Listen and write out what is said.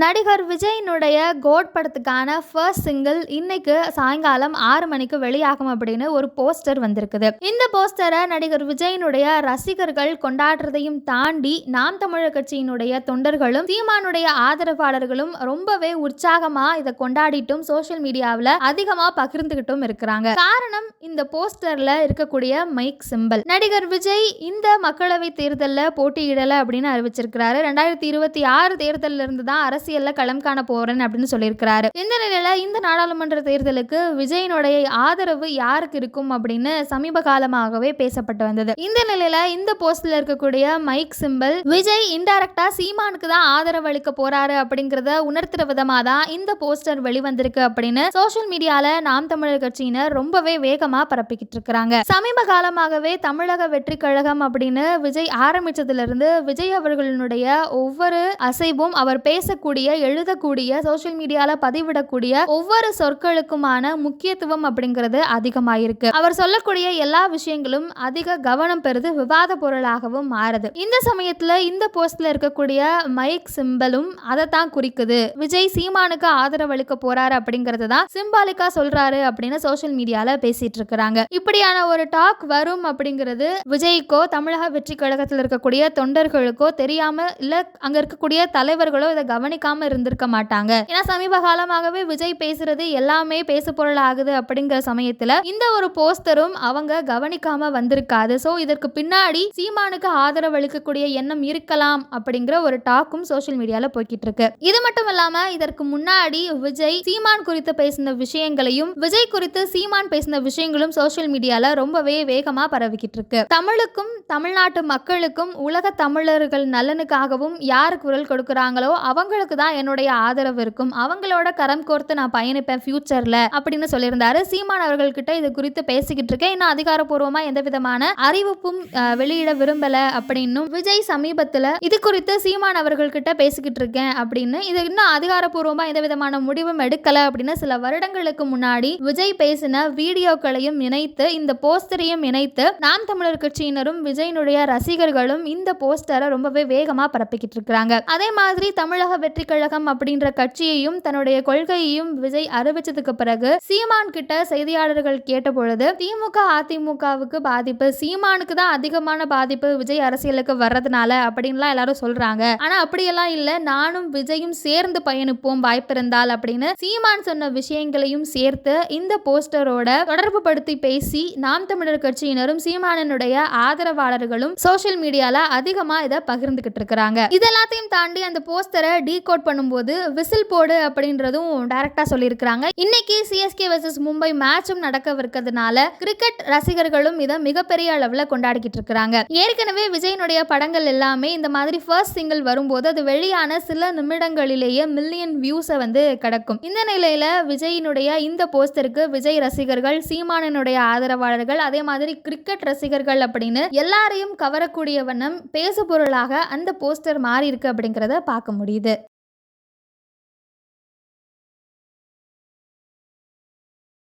நடிகர் விஜயினுடைய கோட் படத்துக்கான ஃபர்ஸ்ட் சிங்கிள் இன்னைக்கு சாயங்காலம் ஆறு மணிக்கு வெளியாகும் அப்படின்னு ஒரு போஸ்டர் வந்திருக்குது. இந்த போஸ்டரை நடிகர் விஜயினுடைய ரசிகர்கள் கொண்டாடுறதையும் தாண்டி நாம் தமிழர் கட்சியினுடைய தொண்டர்களும் சீமானுடைய ஆதரவாளர்களும் ரொம்பவே உற்சாகமா இதை கொண்டாடிட்டும் சோஷியல் மீடியாவில் அதிகமா பகிர்ந்துகிட்டும் இருக்கிறாங்க. காரணம் இந்த போஸ்டர்ல இருக்கக்கூடிய மைக் சிம்பல் நடிகர் விஜய் இந்த மக்களவை தேர்தலில் போட்டியிடலை அப்படின்னு அறிவிச்சிருக்கிறாரு. ரெண்டாயிரத்தி இருபத்தி ஆறு தேர்தலில் இருந்து தான் அரசு அரசியல்ல களம் காண போறேன் அப்படின்னு சொல்லியிருக்கிறாரு. இந்த நிலையில இந்த நாடாளுமன்ற தேர்தலுக்கு விஜயனுடைய ஆதரவு யாருக்கு இருக்கும் அப்படின்னு சமீப காலமாகவே பேசப்பட்டு வந்தது. இந்த நிலையில இந்த போஸ்ட்ல இருக்கக்கூடிய மைக் சிம்பிள் விஜய் இன்டைரக்டா சீமானுக்கு தான் ஆதரவு அளிக்க போறாரு அப்படிங்கறத உணர்த்துற விதமா தான் இந்த போஸ்டர் வெளிவந்திருக்கு அப்படின்னு சோசியல் மீடியால நாம் தமிழர் கட்சியினர் ரொம்பவே வேகமா பரப்பிக்கிட்டு இருக்கிறாங்க. சமீப காலமாகவே தமிழக வெற்றி கழகம் அப்படின்னு விஜய் ஆரம்பிச்சதுல இருந்து விஜய் அவர்களுடைய ஒவ்வொரு அசைவும் அவர் பேசக்கூடிய எழுதக்கூடிய சோசியல் மீடியால பதிவிடக்கூடிய ஒவ்வொரு சொற்களுக்குமான முக்கியத்துவம் அப்படிங்கிறது அதிகமாயிருக்கு. அவர் சொல்லக்கூடிய எல்லா விஷயங்களும் அதிக கவனம் பெறுது விவாத பொருளாகவும் மாறுது. இந்த சமயத்துல இந்த போஸ்ட்ல இருக்கக்கூடிய மைக் சிம்பலும் அதை தான் குறிக்குது. விஜய் சீமானுக்கு ஆதரவு அளிக்க போறாரு அப்படிங்கறது தான் சிம்பாலிக்கா சொல்றாரு அப்படின்னு சோசியல் மீடியால பேசிட்டு இருக்கிறாங்க. இப்படியான ஒரு டாக் வரும் அப்படிங்கிறது விஜய்க்கோ தமிழக வெற்றி கழகத்தில் இருக்கக்கூடிய தொண்டர்களுக்கோ தெரியாம இல்ல அங்க இருக்கக்கூடிய தலைவர்களோ இதை கேட்காம இருந்திருக்க மாட்டாங்க. ஏன்னா சமீப காலமாகவே விஜய் பேசுறது எல்லாமே பேசு பொருள் ஆகுது அப்படிங்கிற சமயத்துல இந்த ஒரு போஸ்டரும் அவங்க கவனிக்காம வந்திருக்காது. சோ இதற்கு பின்னாடி சீமானுக்கு ஆதரவு அளிக்கக்கூடிய எண்ணம் இருக்கலாம் அப்படிங்கிற ஒரு டாக்கும் சோசியல் மீடியால போய்கிட்டு இருக்கு. இது மட்டும் இல்லாம இதற்கு முன்னாடி விஜய் சீமான் குறித்து பேசின விஷயங்களையும் விஜய் குறித்து சீமான் பேசின விஷயங்களும் சோசியல் மீடியால ரொம்பவே வேகமா பரவிக்கிட்டு இருக்கு. தமிழுக்கும் தமிழ்நாட்டு மக்களுக்கும் உலக தமிழர்கள் நலனுக்காகவும் யார் குரல் கொடுக்கிறாங்களோ அவங்களுக்கு தான் என்னுடைய ஆதரவு இருக்கும். அவங்களோட கரம் கோர்த்து நான் பயணிப்பேன் ஃபியூச்சர்ல அப்படின்னு சொல்லியிருந்தாரு. சீமான் அவர்கள்கிட்ட இது குறித்து பேசிக்கிட்டு இருக்கேன். இன்னும் அதிகாரப்பூர்வமா எந்த விதமான அறிவிப்பும் வெளியிட விரும்பல அப்படின்னும் விஜய் சமீபத்துல இது குறித்து சீமான் அவர்கள்கிட்ட பேசிக்கிட்டு இருக்கேன் அப்படின்னு இது இன்னும் அதிகாரப்பூர்வமா எந்த விதமான முடிவும் எடுக்கல அப்படின்னு சில வருடங்களுக்கு முன்னாடி விஜய் பேசின வீடியோக்களையும் இணைத்து இந்த போஸ்டரையும் இணைத்து நாம் தமிழர் கட்சியினரும் விஜயினுடைய ரசிகர்களும் இந்த போஸ்டரை ரொம்பவே வேகமா பரப்பிக்கிட்டு இருக்கிறாங்க. அதே மாதிரி தமிழக வெற்றி கழகம் அப்படின்ற கட்சியையும் தன்னுடைய கொள்கையையும் விஜய் அறிவிச்சதுக்கு பிறகு சீமான் கிட்ட செய்தியாளர்கள் கேட்ட பொழுது திமுக அதிமுகவுக்கு பாதிப்பு சீமானுக்கு தான் அதிகமான பாதிப்பு விஜய் அரசியலுக்கு வர்றதுனால அப்படின்லாம் எல்லாரும் சொல்றாங்க. ஆனா அப்படியெல்லாம் இல்ல. நானும் விஜயும் சேர்ந்து பயணிப்போம் வாய்ப்பு இருந்தால் அப்படின்னு சீமான் சொன்ன விஷயங்களையும் சேர்த்து இந்த போஸ்டரோட தொடர்பு படுத்தி பேசி நாம் தமிழர் கட்சியினரும் சீமானனுடைய ஆதரவாளர்களும் சோசியல் மீடியால அதிகமா இதை பகிர்ந்துகிட்டு இருக்கிறாங்க. இதெல்லாத்தையும் தாண்டி அந்த போஸ்டரை டீகோட் பண்ணும்போது விசில் போடு அப்படின்றதும் டைரக்டா சொல்லியிருக்கிறாங்க. இன்னைக்கு சிஎஸ்கே வர்சஸ் மும்பை மேட்சும் நடக்கவிருக்கிறதுனால கிரிக்கெட் ரசிகர்களும் இதை மிகப்பெரிய அளவில் கொண்டாடிக்கிட்டு இருக்கிறாங்க. ஏற்கனவே விஜயனுடைய படங்கள் எல்லாமே இந்த மாதிரி ஃபர்ஸ்ட் சிங்கிள் வரும்போது அது வெளியான சில நிமிடங்களிலேயே மில்லியன் வியூஸை வந்து கிடக்கும். இந்த நிலையில விஜயினுடைய இந்த போஸ்டருக்கு விஜய் ரசிகர்கள் சீமானனுடைய ஆதரவாளர்கள் அதே மாதிரி கிரிக்கெட் ரசிகர்கள் அப்படின்னு எல்லாரையும் கவரக்கூடிய வண்ணம் பேசு பொருளாக அந்த போஸ்டர் மாறி இருக்கு அப்படிங்கிறத பார்க்க முடியுது.